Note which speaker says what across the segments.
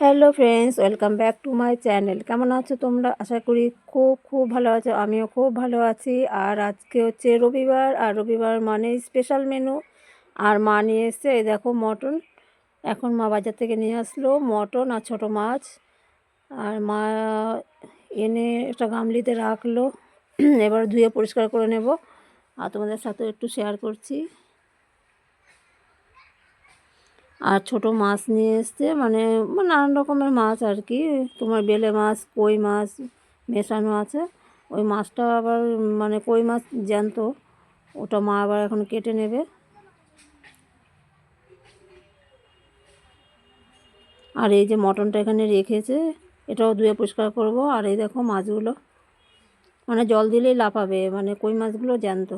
Speaker 1: Hello friends, welcome back to my channel. কেমন আছো তোমরা? আশা করি খুব খুব ভালো আছো। আমিও খুব ভালো আছি। আর আজকে হচ্ছে রবিবার, আর রবিবার মানে স্পেশাল মেনু আর মা নিয়ে এসছে, এই দেখো মটন। এখন মা বাজার থেকে নিয়ে আসলো মটন আর ছোটো মাছ। আর মা এনে একটা গামলিতে রাখল। এবার ধুয়ে পরিষ্কার করে নেব। আর তোমাদের সাথে একটু শেয়ার করছি। আর ছোট মাছ নিয়ে এসছে মানে মানে নানান রকমের মাছ আর কি। তোমার বেলে মাছ, কই মাছ, মেশানো আছে। ওই মাছটা আবার মানে কই মাছ জ্যান্ত, ওটা মা আবার এখন কেটে নেবে। আর এই যে মটনটা এখানে রেখেছে, এটাও ধুয়ে পরিষ্কার করব। আর এই দেখো মাছগুলো মানে জল দিলেই লাফাবে মানে কই মাছগুলো জ্যান্ত।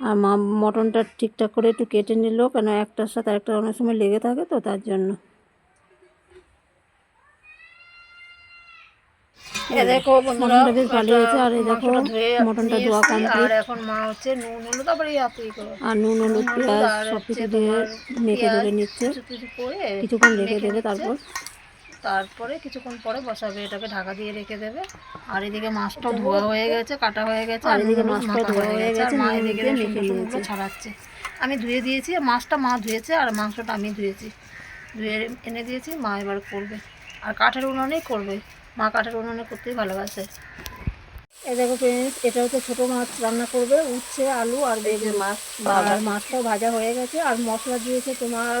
Speaker 1: আর মা মটনটা ঠিকঠাক করে একটু কেটে নিল কেন একটার সাথে একটা অনেক সময় লেগে থাকে তো তার জন্য। দেখো মটনটা বেশ ভালো হয়েছে আর এই দেখো মটনটা ধোয়া কমপ্লিট
Speaker 2: এখন মা হচ্ছে নুন হলুদ তারপরে ইয়াতেই করে।
Speaker 1: আর নুন হলুদ পেঁয়াজ সব কিছু দিয়ে মেখে ধরে নিচ্ছে। কিছুক্ষণ রেখে দেবে তারপর।
Speaker 2: তারপরে কিছুক্ষণ পরে বসাবে এটাকে ঢাকা দিয়ে রেখে দেবে। আর এদিকে মাছটা ধোয়া হয়ে গেছে কাটা হয়ে গেছে
Speaker 1: আর এদিকে মাছটা ধোয়া হয়ে গেছে,
Speaker 2: মা এদিকে
Speaker 1: মেখে
Speaker 2: ছাড়াচ্ছে। আমি ধুয়ে দিয়েছি মাছটা মা ধুয়েছে আর মাংসটা আমি ধুয়েছি। ধুয়ে এনে দিয়েছি মা এবার করবে। আর কাঠের উনুনেই করবে। মা কাঠের উনুনে করতেই ভালোবাসে।
Speaker 1: দেখো ফ্রেন্ডস এটা হচ্ছে ছোটো মাছ রান্না করবে উচ্ছে আলু আর বেগুন
Speaker 2: মাছ
Speaker 1: আর মাছটাও ভাজা হয়ে গেছে। আর মশলা দিয়েছে তোমার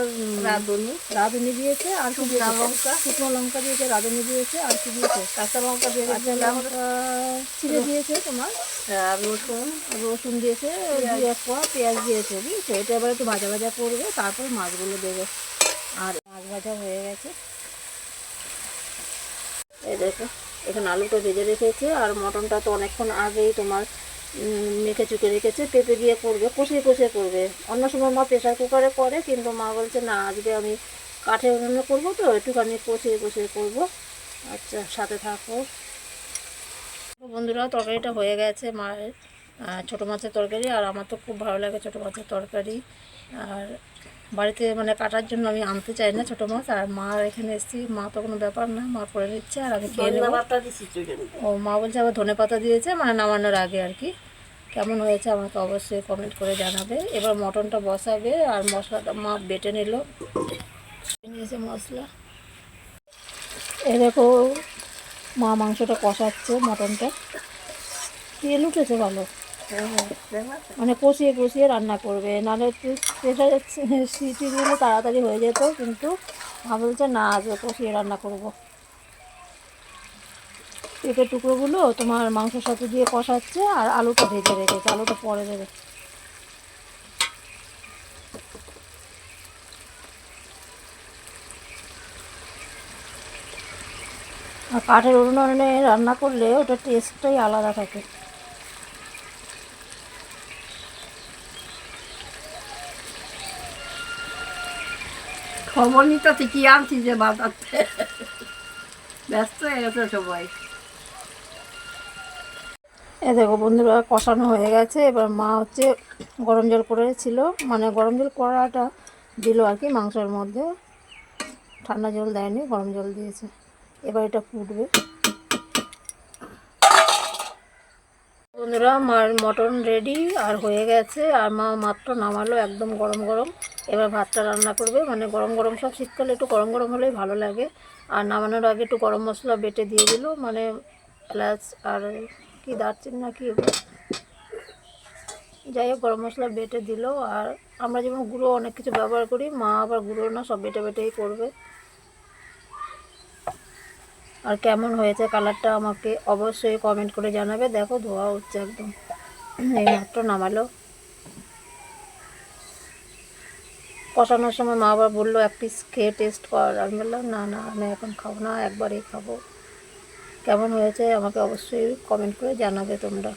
Speaker 2: রাঁধুনি।
Speaker 1: রাঁধুনি দিয়েছে আর
Speaker 2: শুকনো লঙ্কা।
Speaker 1: শুকনো লঙ্কা দিয়েছে রাঁধুনি দিয়েছে আর কি দিয়েছে?
Speaker 2: কাঁচা লঙ্কা দিয়ে
Speaker 1: কাঁচা লঙ্কা ছিঁড়ে দিয়েছে তোমার।
Speaker 2: আর রসুন।
Speaker 1: রসুন দিয়েছে দুই এক পেঁয়াজ দিয়েছে বুঝছ? এটা এবার একটু ভাজা ভাজা করবে তারপর মাছগুলো দেবে। আর মাছ ভাজা হয়ে গেছে। এই দেখো। এখানে আলুটা ভেজে রেখেছে, আর মটনটা তো অনেকক্ষণ আগেই তোমার মেখে চুকে রেখেছে, পেঁপে দিয়ে করবে, কষিয়ে কষিয়ে করবে। অন্য সময় মা প্রেশার কুকারে করে, কিন্তু মা বলছে, না, আজকে আমি কাঠের উনুনে করব তো, একটুখানি কষিয়ে কষিয়ে করব। আচ্ছা সাথে থাকো। বন্ধুরা, তরকারিটা হয়ে গেছে মায়ের ছোটো মাছের তরকারি, আর আমার তো খুব ভালো লাগে ছোটো মাছের তরকারি। আর বাড়িতে মানে কাটার জন্য আমি আনতে চাই না ছোটো মাছ আর মা এখানে এসেছি। মা তো কোনো ব্যাপার না মা করে নিচ্ছে আর আমি খেয়ে নেব। ও মা বলছে আবার ধনে পাতা দিয়েছে মানে নামানোর আগে আর কি। কেমন হয়েছে আমাকে অবশ্যই কমেন্ট করে জানাবে। এবার মটনটা বসাবে আর মশলাটা মা বেটে নিল। নিয়েছে মশলা। এ দেখো মা মাংসটা কষাচ্ছে মটনটা। তেল উঠেছে ভালো। মানে কষিয়ে কষিয়ে রান্না করবে। নাহলে একটু সিটি দিলে তাড়াতাড়ি হয়ে যেত, কিন্তু মা বলছে না আজকে কষিয়ে রান্না করব। পেঁপের টুকরোগুলো তোমার মাংসের সাথে দিয়ে কষাচ্ছে আর আলুটা ভেজে রেখেছে, আলুটা পরে দেবে। আর কাঠের উনুনে রান্না করলে ওটা টেস্টটাই আলাদা থাকে।
Speaker 2: খবর নিতে কি আনছি যে বাজারতে ব্যস্ত হয়ে গেছে সবাই।
Speaker 1: এ দেখো বন্ধুরা, কষানো হয়ে গেছে। এবার মা হচ্ছে গরম জল করেছিল। মানে গরম জল করাটা দিল আর কি মাংসের মধ্যে। ঠান্ডা জল দেয়নি, গরম জল দিয়েছে। এবার এটা ফুটবে। বন্ধুরা, মার মটন রেডি আর হয়ে গেছে। আর মা মাত্র নামালো একদম গরম গরম। এবার ভাতটা রান্না করবে। মানে গরম গরম সব শীতকালে একটু গরম গরম হলেই ভালো লাগে। আর নামানোর আগে একটু গরম মশলা বেটে দিয়ে দিল। মানে এলাচ আর কি দারচিনি না কি। যাই হোক, গরম মশলা বেটে দিল। আর আমরা যেমন গুঁড়ো অনেক কিছু ব্যবহার করি, মা আবার গুঁড়ো না সব বেটে বেটেই করবে। আর কেমন হয়েছে কালারটা আমাকে অবশ্যই কমেন্ট করে জানাবে। দেখো ধোয়া হচ্ছে একদম। এই মাত্র নামালো। কষানোর সময় মা আবার বলল এক পিস খেয়ে টেস্ট কর। আমি বললাম না না আমি এখন খাব না একবারেই খাব। কেমন হয়েছে আমাকে অবশ্যই কমেন্ট করে জানাবে তোমরা।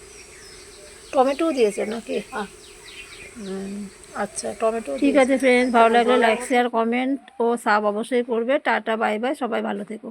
Speaker 1: টমেটোও দিয়েছে নাকি? হুম, আচ্ছা টমেটো ঠিক আছে ফ্রেন্ডস ভালো লাগলে লাইক শেয়ার কমেন্ট ও সাব অবশ্যই করবে। টাটা বাই বাই সবাই ভালো থেকো।